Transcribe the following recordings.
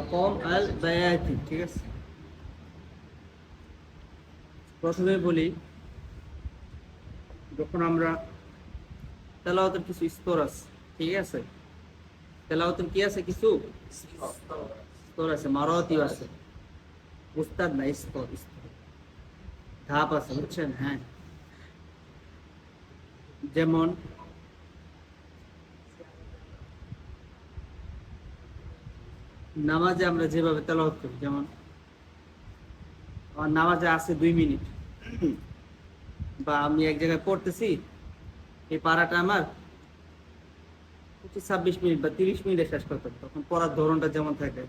মাকাম আল বায়াতি ঠিক আছে প্রথমে বলি যখন আমরা তেলাওয়াতের কিছু স্তর আছে ঠিক আছে? তেলাওয়াতের কি আছে কিছু? স্তর আছে মারতি আছে। উস্তাদ না স্তর স্তর। ধাপ আছে বুঝছেন? হ্যাঁ। যেমন নামাজে আমরা যেভাবে তেলাওয়াত করি, যেমন আমার নামাজে আছে দুই মিনিট। বা আমি এক জায়গায় পড়তেছি, এই পাড়াটা আমার ছাব্বিশ মিনিট বা তিরিশ মিনিটে শেষ করতে। তখন পড়ার ধরনটা যেমন থাকে।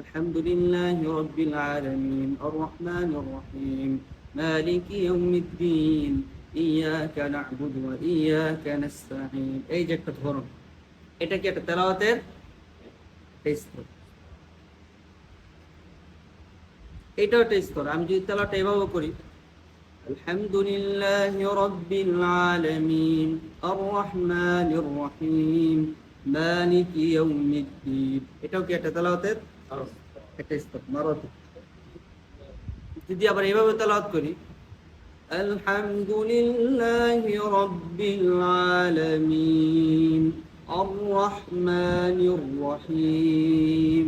আলহামদুলিল্লাহ রব্বিল আলামিন আর রহমান রহিম মালিক ইয়াউমিদ্দিন, ইয়াকা না'বুদু ওয়া ইয়াকা নাস্তাঈন। এই যে একটা ধরন, এটা কি একটা তেলাওয়াতের স্তর এটাও একটা স্তর আমি যদি তেলাওয়াটা এভাবে করি الحمد لله رب العالمين الرحمن الرحيم مالك يوم الدين এটাও কি একটা তেলাওয়াতের একটা স্তর মারতি যদি আবার এভাবে তেলাওয়াত করি الحمد لله رب العالمين الرحمن الرحيم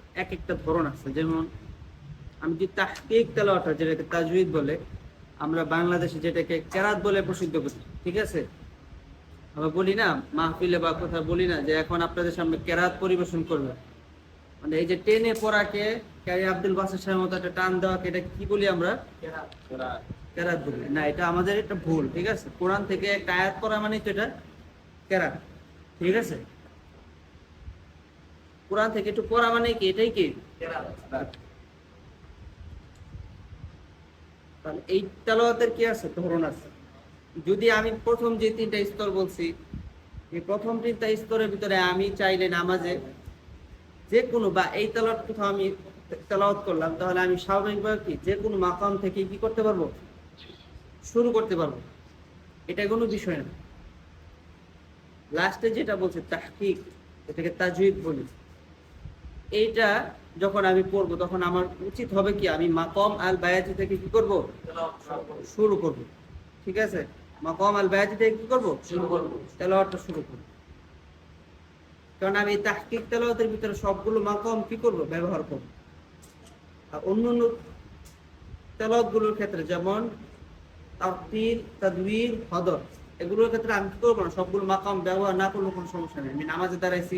এক একটা ধরন আছে। যেমন আমি যদি তাহকিক তেলাওয়াটা যেটাকে তাজউইদ বলে আমরা বাংলাদেশে যেটাকে কেরাত বলে প্রসিদ্ধ করি ঠিক আছে? আমরা বলি না মাহফিলে বা কোথাও বলি না যে এখন আপনাদের সামনে কেরাত পরিবেশন করবে মানে এই যে টেনে পড়াকে ক্যারি আব্দুল বাসের সাহেব মতো একটা টান দেওয়াকে এটা কি বলি আমরা? কেরাত। বলি। না এটা আমাদের একটা ভুল ঠিক আছে? কোরআন থেকে একটা আয়াত করা মানে তো এটা কেরাত ঠিক আছে? কোরআন থেকে একটু পড়া মানে কি? এটাই কি? এই তেলাওয়াতের কি আছে? ধরন আছে। যদি আমি প্রথম যে তিনটা স্তর বলছি, এই প্রথম তিনটা স্তরের ভিতরে আমি চাইলে নামাজে যে কোনো বা এই তেলাওয়াত কোথাও আমি তেলাওয়াত করলাম, তাহলে আমি স্বাভাবিকভাবে কি? যে কোনো মাকাম থেকে কি করতে পারব? শুরু করতে পারব। এটা কোনো বিষয় না। লাস্টে যেটা বলছে, তাহকিক, এটাকে তাজুইদ বলি। এইটা যখন আমি পড়ব তখন আমার উচিত হবে কি আমি মাকম আল বায়াজি থেকে কি করব? শুরু করব। ঠিক আছে? মাকম আল বায়াজি থেকে কি করব? শুরু করব। তেলাওয়াতটা শুরু করব। কারণ আমি তাহকিক তেলাওয়াতের ভিতরে সবগুলো মাকম কি করব? ব্যবহার করব। আর অন্য অন্য তেলাওয়াতগুলোর ক্ষেত্রে যেমন তাফতির তাদবির হদর এগুলোর ক্ষেত্রে আমি কি করব না? সবগুলো মাকাম ব্যবহার না করলে কোনো সমস্যা নেই। আমি নামাজে দাঁড়াইছি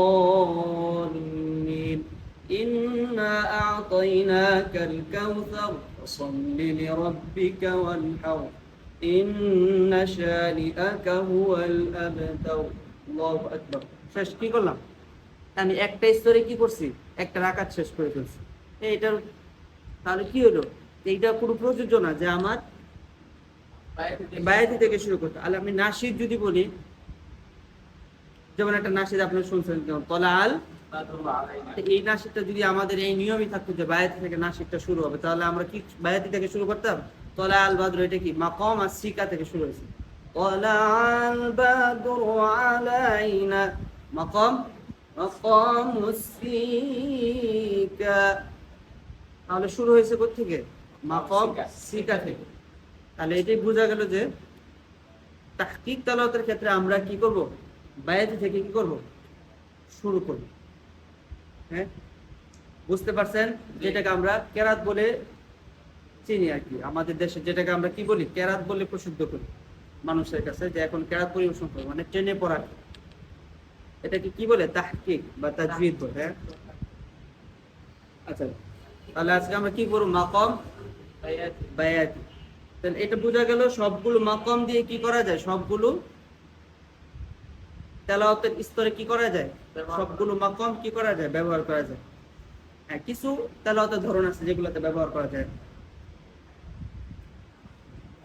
أعطيناك الكوثر فصل لربك وانحر إن شانئك هو الأبتر الله أكبر শেষ কি করলাম আমি একটা স্তরে কি করছি একটা রাকাত শেষ করে ফেলছি এইটার তাহলে কি হলো এইটা পুরো প্রযোজ্য না যে আমার বায়াতি থেকে শুরু করতে তাহলে আমি নাসিদ যদি বলি যেমন একটা নাসিদ আপনি শুনছেন যেমন তলাল এই নাসিকটা যদি আমাদের এই নিয়মই থাকতো যে বায়াতি থেকে নাসিকটা শুরু হবে, তাহলে আমরা কি বায়াতি থেকে শুরু করতাম? তলা আল বাদর এটা কি? মাকম আর সিকা থেকে শুরু হয়েছে। মাকম? সিকা। তাহলে শুরু হয়েছে থেকে মাকম সিকা থেকে। তাহলে এটাই বোঝা গেল যে তাহকিক ক্ষেত্রে আমরা কি করব? বায়াতি থেকে কি করব? শুরু করব। হ্যাঁ? বুঝতে পারছেন? যেটাকে আমরা কেরাত বলে চিনি আর কি। আমাদের দেশে যেটাকে আমরা কি বলি? কেরাত বলে প্রসিদ্ধ করি মানুষের কাছে যে এখন কেরাত পরিবেশন করব মানে ট্রেনে পড়া। এটাকে কি বলে? তাহকিক বা তাজবিদ বলে হ্যাঁ? আচ্ছা তাহলে আজকে আমরা কি করব? মাকম? বায়াতি। তাহলে এটা বোঝা গেল সবগুলো মাকম দিয়ে কি করা যায়? সবগুলো তেলাওয়াতের স্তরে কি করা যায়? সবগুলো মাকম কি করা যায়? ব্যবহার করা যায়। হ্যাঁ কিছু তেলাওয়াতের ধরন আছে যেগুলোতে ব্যবহার করা যায়।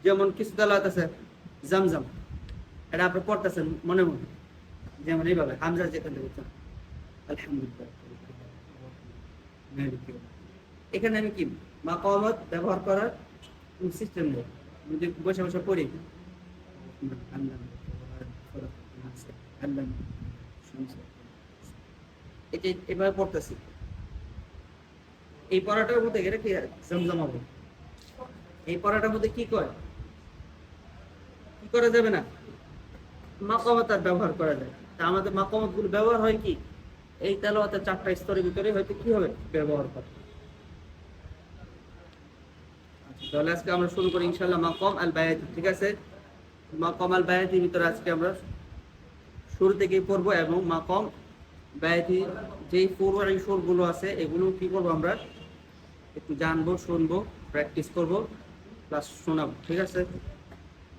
যেমন কিছু তেলাওয়াত আছে জামজাম। এটা আপনি পড়তেছেন মনে মনে। যেমন এইভাবে হামজা যেখান থেকে উচ্চারণ। আলহামদুলিল্লাহ। এখানে আমি কি মাকামত ব্যবহার করার সিস্টেম নেই? যদি বসে বসে পড়ি। পড়তেছি। এই পড়াটার মধ্যে এটা কি এই পড়াটার মধ্যে কি কি করা যাবে না? ব্যবহার করা যায়। তা আমাদেরগুলো ব্যবহার হয় কি? এই তেলাওয়াতের চারটা স্তরের ভিতরে হয়তো কি হবে? ব্যবহার করা। আচ্ছা, তাহলে আজকে আমরা শুরু করি ইনশাল্লাহ মাকম আল বায়াতি ঠিক আছে? মাকম আল বায়াতির ভিতরে আজকে আমরা শুরু থেকেই পড়ব এবং মাকম ব্যয়ী যেই পূর্বের সুরগুলো আছে, এগুলো কি করব আমরা? একটু জানব, শুনব প্র্যাকটিস করব প্লাস শোনাবো, ঠিক আছে?